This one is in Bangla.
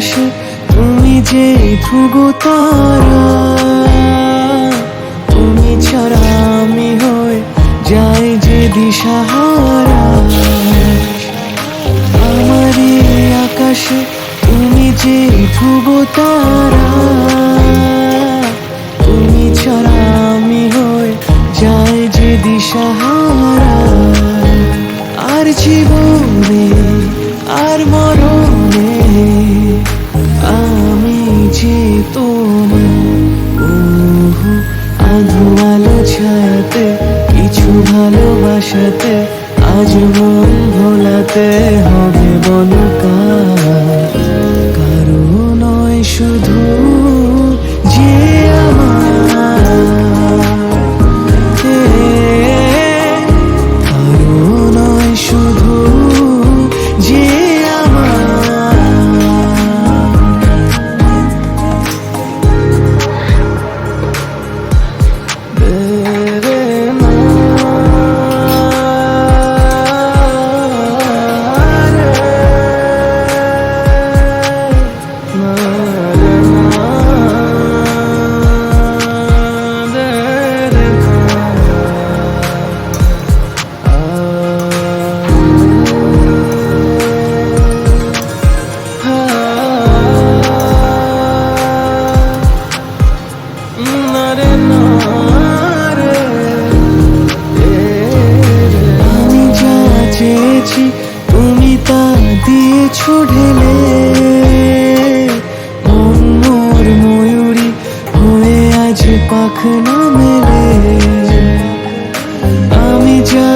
আকাশে, তুমি যে ধ্রুব তারা, তুমি ছাড়া আমি হয় যাই যে দিশাহারা। আমার এই আকাশে তুমি যে ধ্রুব তারা যে তোমার আধু আলো ছায়াতে, কিছু ভালোবাসাতে, আজ মন ভোলাতে হবে বনকার কারও নয় শুধু পেয়েছি তুমি তা দিয়েছ ঢেলে। মোর ময়ূরী হয়ে আজ পাখনা মেলে। আমি যা